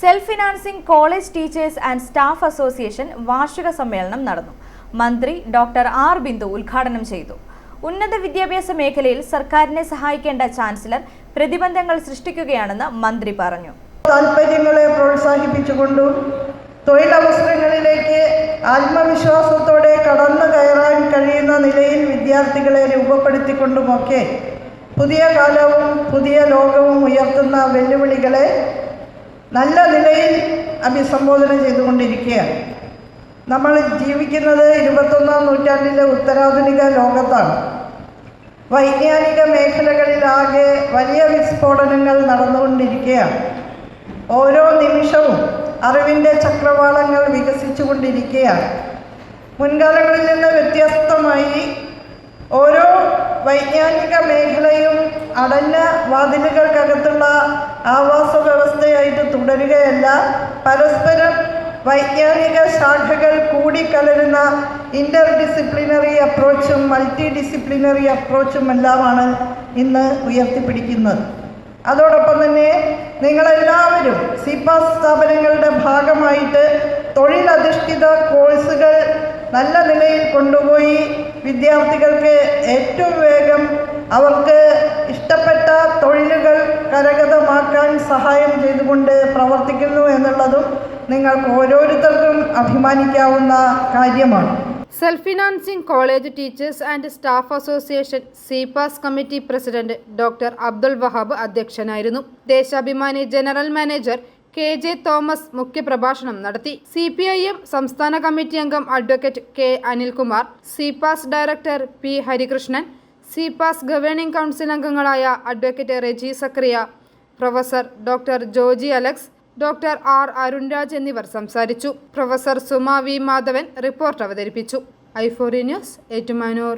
Self financing college teachers and staff association വാർഷിക സമ്മേളനം നടന്നു. മന്ത്രി ഡോക്ടർ ആർ ബിന്ദു ഉദ്ഘാടനം ചെയ്തു. ഉന്നത വിദ്യാഭ്യാസ മേഖലയിൽ സർക്കാരിനെ സഹായിക്കേണ്ട ചാൻസലർ പ്രതിബന്ധങ്ങൾ സൃഷ്ടിക്കുകയാണെന്ന് മന്ത്രി പറഞ്ഞു. താല്പര്യങ്ങളെ പ്രോത്സാഹിപ്പിച്ചുകൊണ്ടും തൊഴിലവസരങ്ങളിലേക്ക് ആത്മവിശ്വാസത്തോടെ കടന്നു കയറാൻ കഴിയുന്ന നിലയിൽ വിദ്യാർത്ഥികളെ രൂപപ്പെടുത്തിക്കൊണ്ടുമൊക്കെ പുതിയ കാലവും പുതിയ ലോകവും ഉയർത്തുന്ന വെല്ലുവിളികളെ നല്ല നിലയിൽ അഭിസംബോധന ചെയ്തുകൊണ്ടിരിക്കുകയാണ്. നമ്മൾ ജീവിക്കുന്നത് ഇരുപത്തൊന്നാം നൂറ്റാണ്ടിലെ ഉത്തരാധുനിക ലോകത്താണ്. വൈജ്ഞാനിക മേഖലകളിലാകെ വലിയ വിസ്ഫോടനങ്ങൾ നടന്നുകൊണ്ടിരിക്കുകയാണ്. ഓരോ നിമിഷവും അറിവിന്റെ ചക്രവാളങ്ങൾ വികസിച്ചുകൊണ്ടിരിക്കുകയാണ്. മുൻകാലങ്ങളിൽ നിന്ന് വ്യത്യസ്തമായി ഓരോ വൈജ്ഞാനിക മേഖലയും അടഞ്ഞ വാതിലുകൾക്കകത്തുള്ള തുടരുകയല്ല പരസ്പരം വൈജ്ഞാനിക ശാഖകൾ കൂടിക്കലരുന്ന ഇന്റർ ഡിസിപ്ലിനറി അപ്രോച്ചും മൾട്ടി ഡിസിപ്ലിനറി അപ്രോച്ചും എല്ലാമാണ് ഇന്ന് ഉയർത്തിപ്പിടിക്കുന്നത്. അതോടൊപ്പം തന്നെ നിങ്ങളെല്ലാവരും സിപാസ് സ്ഥാപനങ്ങളുടെ ഭാഗമായിട്ട് തൊഴിലധിഷ്ഠിത കോഴ്സുകൾ നല്ല നിലയിൽ കൊണ്ടുപോയി വിദ്യാർത്ഥികൾക്ക് ഏറ്റവും വേഗം അവർക്ക് സഹായം ചെയ്തുകൊണ്ട് പ്രവർത്തിക്കുന്നു എന്നുള്ളതും നിങ്ങൾക്ക് ഓരോരുത്തർക്കും അഭിമാനിക്കാവുന്ന കാര്യമാണ്. Self financing college teachers and staff association CPAS committee president doctor Abdul Wahab അധ്യക്ഷനായിരുന്നു. Deshabhimani general manager K J Thomas മുഖ്യപ്രഭാഷണം നടത്തി. സി പി ഐ എം സംസ്ഥാന കമ്മിറ്റി അംഗം advocate K Anilkumar CPAS director P Harikrishnan CPAS governing council അംഗങ്ങളായ advocate Reji Zachariah professor doctor Joji Alex doctor R Arunraj എന്നിവർ സംസാരിച്ചു. Professor Suma V Madhavan report അവതരിപ്പിച്ചു. ഐഫോറി news Ettumanoor.